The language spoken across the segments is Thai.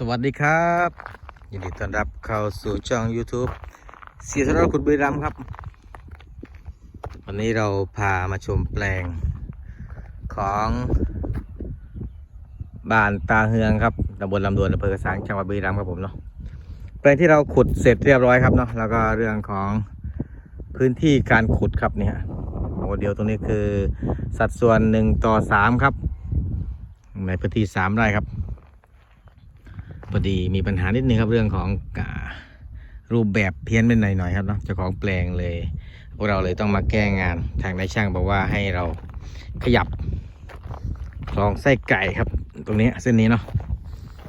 สวัสดีครับ ยินดีต้อนรับเข้าสู่ช่อง YouTube เสียสระขุดบุรีรัมย์ครับ วันนี้เราพามาชมแปลงของบ้านตาเฮืองครับตำบลลำดวนอำเภอกระสังจังหวัดบุรีรัมย์ครับผมเนาะแปลงที่เราขุดเสร็จเรียบร้อยครับเนาะแล้วก็เรื่องของพื้นที่การขุดครับเนี่ยโมเดลตรงนี้คือสัดส่วนหนึ่งต่อสามครับในพื้นที่สามไร่ครับ พอดีมีปัญหานิดนึงครับเรื่องของรูปแบบเพี้ยนไปหน่อยๆครับเนาะเจ้าของแปลงเลย พวกเราเลยต้องมาแก้งานทางนายช่างบอกว่าให้เราขยับคลองไส้ไก่ครับ ตรงนี้เส้นนี้เนาะ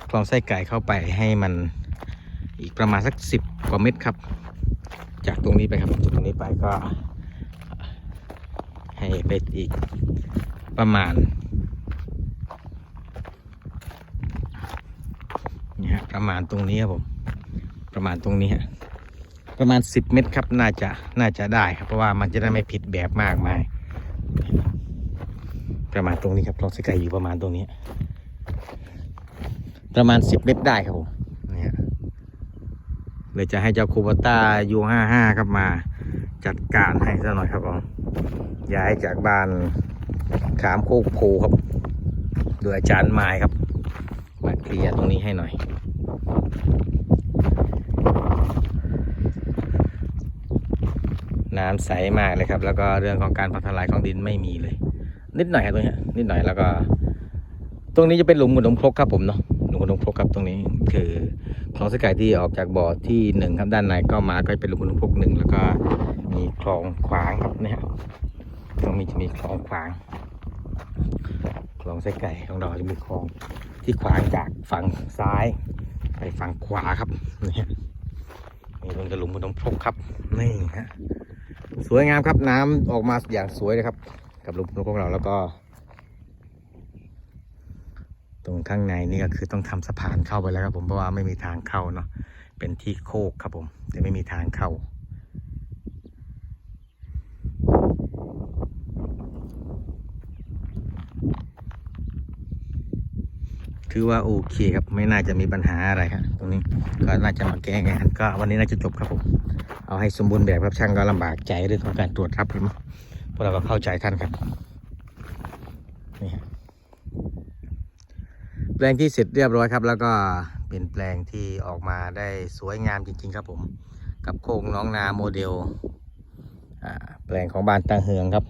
คลองไส้ไก่เข้าไปให้มันอีกประมาณสักสิบกว่าเมตรครับ จากตรงนี้ไปครับจากตรงนี้ไปก็ ให้ไปอีกประมาณ นี่ฮะ ประมาณตรงนี้ครับผม ประมาณตรงนี้ฮะประมาณ 10 เมตรครับน่าจะน่าจะได้ครับเพราะว่ามันจะได้ไม่ผิดแบบมากมายประมาณตรงนี้ครับลองสกายอยู่ประมาณตรงนี้ ประมาณ 10 เมตรได้ครับผมเนี่ฮะเลยจะให้เจ้าคูบต้ายูห้าห้าครับมาจัดการให้ซะหน่อยครับผมย้ายจากบ้านขามโคกโพครับโดยอาจารย์ไม้ครับมาเคลียร์ตรงนี้ให้หน่อย น้ำใสมากเลยครับ แล้วก็เรื่องของการพัฒลายของดินไม่มีเลย นิดหน่อยครับตรงนี้นิดหน่อยแล้วก็ ตรงนี้จะเป็นหลุมขุดนมครกครับผมเนาะหลุมขุดนมครกครับตรงนี้คือคลองสกายที่ออกจากบ่อที่หนึ่งครับด้านในก็มาก็เป็นหลุมขุดนมครกหนึ่งแล้วก็มีคลองขวางครับเนี่ยตรงนี้จะมีคลองขวางคลองไส้ไก่ของเราจะมีคลองที่ขวางจากฝั่งซ้ายไปฝั่งขวาครับนี่ฮะนี่เป็นกระหลุมขนมพกครับนี่ฮะ สวยงามครับน้ำออกมาอย่างสวยเลยครับ กับลุมขนมพกเราแล้วก็ ตรงข้างในนี่ก็คือต้องทำสะพานเข้าไปแล้วครับ ผมเพราะว่าไม่มีทางเข้าเนาะเป็นที่โคกครับผม แต่ไม่มีทางเข้าคือว่าโอเคครับ ไม่น่าจะมีปัญหาอะไรครับตรงนี้ก็น่าจะมาแก้งานก็วันนี้น่าจะจบครับผม เอาให้สมบูรณ์แบบครับช่างก็ลำบากใจเรื่องของการตรวจรับครับพวกเราก็เข้าใจท่านครับนี่แปลงที่เสร็จเรียบร้อยครับ แล้วก็เป็นแปลงที่ออกมาได้สวยงามจริง ๆ ครับผม กับโคกน้องนาโมเดลแปลงของบ้านตังเฮืองครับ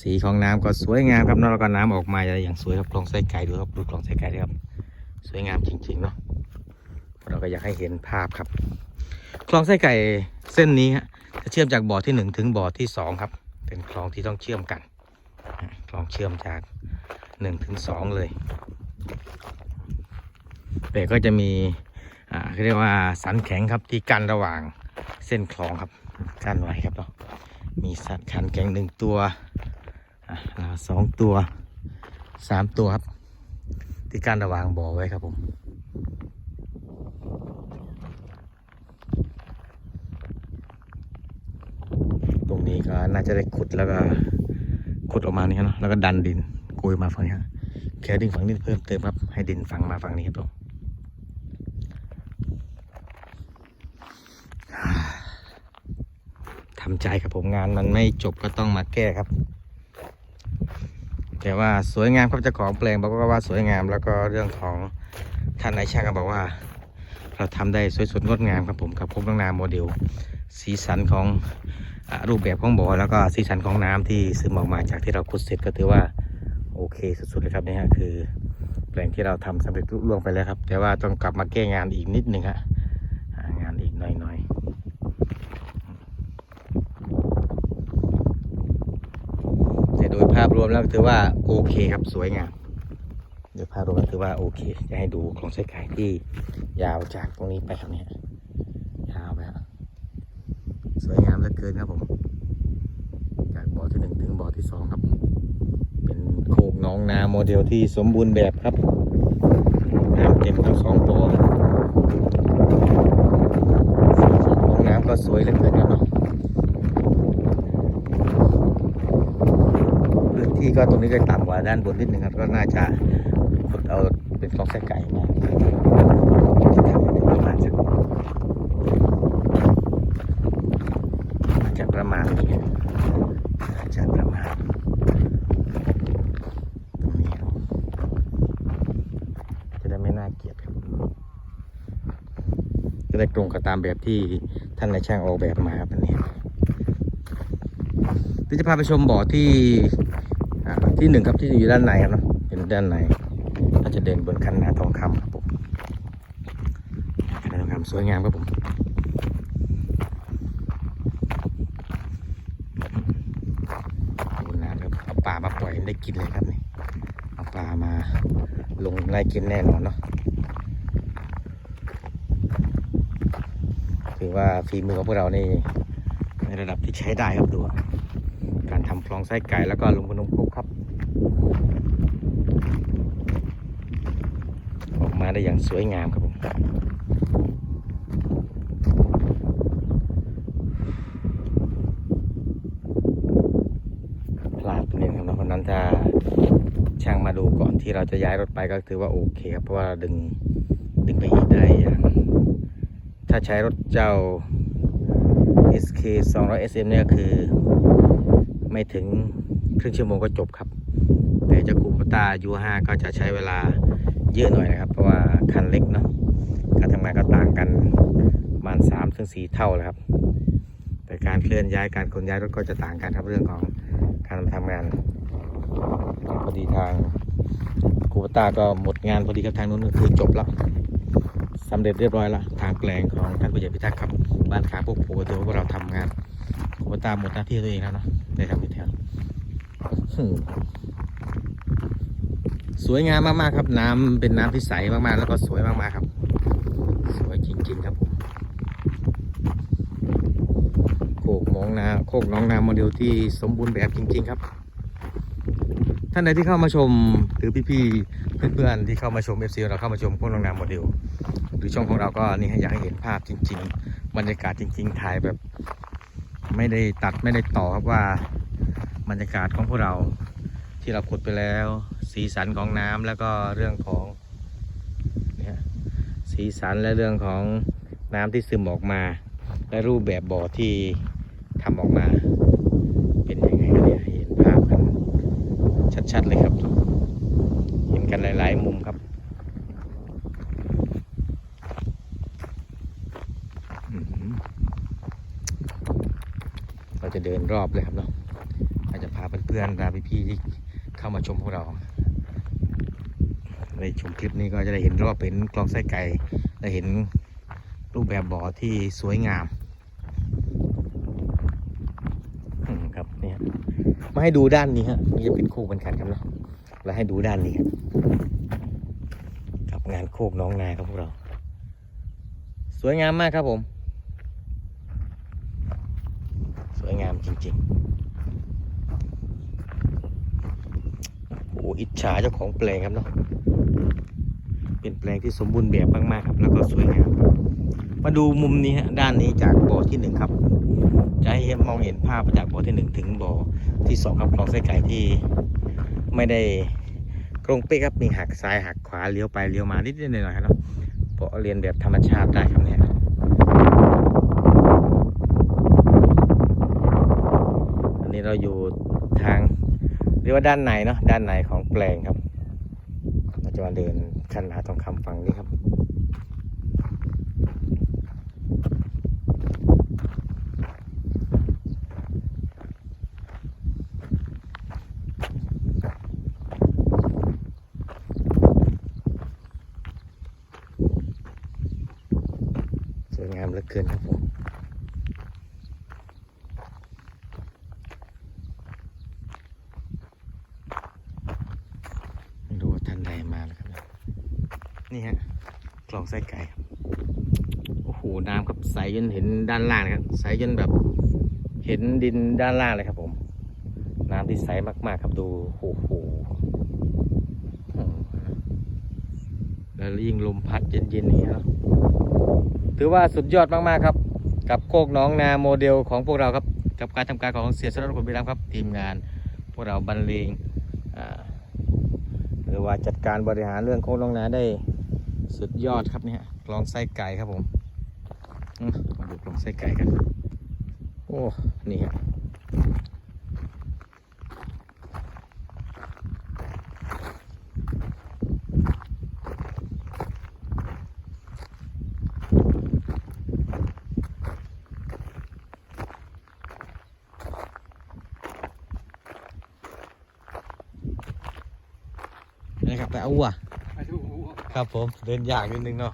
สีของน้ำก็สวยงามครับแล้วก็น้ำออกมาอย่างสวยครับคลองไส้ไก่ดูครับดูคลองไส้ไก่ด้วยครับ สวยงามจริงๆเนาะเราก็อยากให้เห็นภาพครับ คลองไส้ไก่เส้นนี้ฮะจะเชื่อมจากบ่อที่หนึ่งถึงบ่อที่สองครับ เป็นคลองที่ต้องเชื่อมกัน คลองเชื่อมจากหนึ่งถึงสองเลยแต่ก็จะมีอ่าเรียกว่าสันแข็งครับที่กั้นระหว่างเส้นคลองครับกั้นไว้ครับเนาะมีสันขันแข็งหนึ่งตัวสองตัวสามตัวครับ ที่การระหว่างบ่อไว้ครับผม ตรงนี้ก็น่าจะได้ขุดแล้วก็ขุดออกมานี่ครับเนอะแล้วก็ดันดินโกยมาฝั่งนี้ครับแค่ดินฝั่งนี้เพิ่มเติมครับ ให้ดินฝั่งมาฝั่งนี้ครับผมทำใจครับผมงานมันไม่จบก็ต้องมาแก้ครับ แต่ว่าสวยงามครับเจ้าของแปลงบอกว่าสวยงาม แล้วก็เรื่องของท่านนายช่างก็บอกว่า เราทำได้สวยสดงดงามครับผมกับพบน้องนาโมเดล สีสันของ รูปแบบของบ่อแล้วก็สีสันของน้ำที่ซึมออกมาจากที่เราขุดเสร็จก็ถือว่าโอเคสุดๆเลยครับนี่ฮะคือแปลงที่เราทำสำเร็จลุล่วงไปแล้วครับ แต่ว่าต้องกลับมาแก้งานอีกนิดหนึ่งฮะงานอีกหน่อยๆแต่โดยภาพรวมแล้วถือว่าโอเคครับสวยงามโดยภาพรวมถือว่าโอเค จะให้ดูโครงไส้ไก่ที่ยาวจากตรงนี้ไปครับเนี่ย สวยงามเหลือเกินครับผม จากบ่อที่หนึ่งถึงบ่อที่สองครับ เป็นโคกหน้องนาโมเดลที่สมบูรณ์แบบครับน้ำเต็มทั้งสองตัวสีสันของน้ำก็สวยเหลือเกินครับเนาะพื้นที่ก็ตรงนี้ก็ต่ำกว่าด้านบนนิดนึงครับ ก็น่าจะขุดเอาเป็นคลองไส้ไก่มาะทำประมาณสักอาจจะ ประมาณนี้อาจจะประมาณตรงนี้จะได้ไม่น่าเกลียดครับ จะได้ตรงกับตามแบบที่ท่านนายช่างออกแบบมาครับอันนี้เดี๋ยวจะพาไปชมบ่อที่ที่หนึ่งครับที่อยู่ด้านในครับเนาะเป็นด้านในเราจะเดินบนคันนาทองคำครับผมคันนาทองคำสวยงามครับผมดูน้ำครับเอาปลามาปล่อย ได้กินเลยครับนี่เอาปลามาลงได้กินแน่นอนเนาะถือว่าฝีมือของพวกเรานี่ในระดับที่ใช้ได้ครับดูการทำคลองไส้ไก่แล้วก็ลงขนมคกครับ ออกมาได้อย่างสวยงามครับผมพลาดไปนิดนึงครับวันนั้นถ้าช่างมา ดูก่อนที่เราจะย้ายรถไปก็ถือว่าโอเคครับเพราะว่าดึงดึงไปอีกได้อย่างถ้าใช้รถเจ้า SK 200 SM เนี่ยคือ ไม่ถึงครึ่งชั่วโมงก็จบครับ แต่เจ้าคูปตา U5 ก็จะใช้เวลาเยอะหน่อยนะครับ เพราะว่าคันเล็กเนาะการทำงานก็ต่างกันประมาณ3ถึง4เท่าเลยครับ แต่การเคลื่อนย้ายการขนย้ายรถก็จะต่างกันครับเรื่องของการทำงานพอดีทาง ต้าก็หมดงานพอดีครับทางนู้นก็คือจบแล้วสำเร็จเรียบร้อยแล้วทางแปลงของท่านผู้ใหญ่พิทักษ์ครับบ้านขาพวกผัวตัวพวกเราทำงานผมตาหมดหน้าที่ตัวเองแล้วเนาะได้ทำอีกแถวสวยงามมากๆครับ น้ำเป็นน้ำที่ใสมากๆ แล้วก็สวยมากๆครับ สวยจริง ๆ ครับผมโคกมองนาโคกน้องนาโมเดลที่สมบูรณ์แบบจริง ๆ ครับ ท่านใดที่เข้ามาชมหรือพี่ๆเพื่อนๆที่เข้ามาชม FC เราเข้ามาชมโคกหน้องนาโมเดลหรือช่องของเราก็นี่อยากให้เห็นภาพจริง ๆ บรรยากาศจริง ๆ ถ่ายแบบ ไม่ได้ตัดไม่ได้ต่อครับว่าบรรยากาศของพวกเราที่เราขุดไปแล้ว สีสันของน้ำแล้วก็เรื่องของเนี่ยสีสันและเรื่องของน้ำที่ซึมออกมา และรูปแบบบ่อที่ทำออกมา เป็นยังไงกันเนี่ยเห็นภาพกัน ชัดๆเลยครับ เห็นกันหลาย ๆ มุมครับเราจะเดินรอบเลยครับเนาะเราจะพาเพื่อนๆพาพี่ๆที่เข้ามาชมพวกเราในชมคลิปนี้ก็จะได้เห็นรอบเป็นกลองไส้ไก่ได้เห็นรูปแบบบ่อที่สวยงามครับเนี่ย มาให้ดูด้านนี้ฮะนี่จะเป็นโคกเหมือนกันครับเนาะแล้วให้ดูด้านนี้กับงานโคกน้องนาครับพวกเรา สวยงามมากครับผม สวยงามจริงๆโอ้อิจฉาเจ้าของแปลงครับเนาะเป็นแปลงที่สมบูรณ์แบบมากๆครับ แล้วก็สวยงามมาดูมุมนี้ฮะด้านนี้จากบ่อที่หนึ่งครับ จะให้มองเห็นภาพจากบ่อที่หนึ่งถึงบ่อที่สองครับคลองไส้ไก่ที่ไม่ได้ตรงเป๊ะครับมีหักซ้ายหักขวาเลี้ยวไปเลี้ยวมานิดๆหน่อยๆครับเนาะเพราะเรียนแบบธรรมชาติได้ครับเนี่ยอันนี้เราอยู่ทางเรียกว่าด้านในเนาะด้านในของแปลงครับเราจะมาเดินคันนาทองคำฝั่งนี้ครับ สวยงามเหลือเกินครับผมไม่รู้ว่าท่านใดมาแล้วครับ นี่ฮะคลองไส้ไก่โอ้โหน้ำครับใสจนเห็นด้านล่างครับใสจนแบบเห็นดินด้านล่างเลยครับผม น้ำที่ใสมากๆครับดูโอ้โหแล้วยิ่งลมพัดเย็นๆนี่ครับ ถือว่าสุดยอดมากๆครับ กับโคกหน้องนาโมเดลของพวกเราครับกับการทำการของเสียสระคนพิรามครับ ทีมงานพวกเราบรรเลงหรือว่าจัดการบริหารเรื่องโค้งลงนาได้สุดยอดครับเนี่ยกลองไส้ไก่ครับผมมมาดูกลองไส้ไก่กันโอ้นี่ครับนี่ครับแต่เอาวัวไปดูครับผมเดินยากนิดนึงเนาะ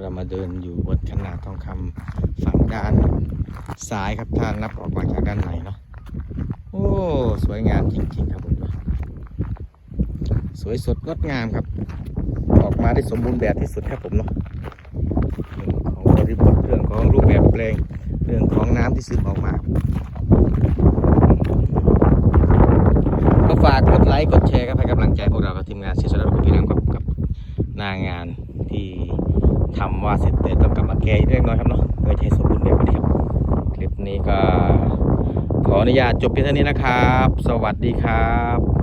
เรามาเดินอยู่บนขนาดทองคำฝั่งด้านซ้ายครับถ้านับออกมาจากด้านในเนาะโอ้สวยงามจริงๆครับผมสวยสดงดงามครับ ออกมาได้สมบูรณ์แบบที่สุดครับผมเนาะเรื่องของบริบทเรื่องของรูปแบบเพลงเรื่องของน้ำที่ซึมออกมา ก็ฝากกด ไลค์กดแชร์ครับให้กำลังใจพวกเรากับทีมงานเสียสละคุณพี่น้ำกับกับหน้างานที่ทำว่าเสร็จแต่ต้องกลับมาแก้เรื่องน้อยครับเนาะเพื่อจะให้สมบูรณ์แบบนี้ครับ คลิปนี้ก็ขออนุญาตจบเพียงเท่านี้นะครับ สวัสดีครับ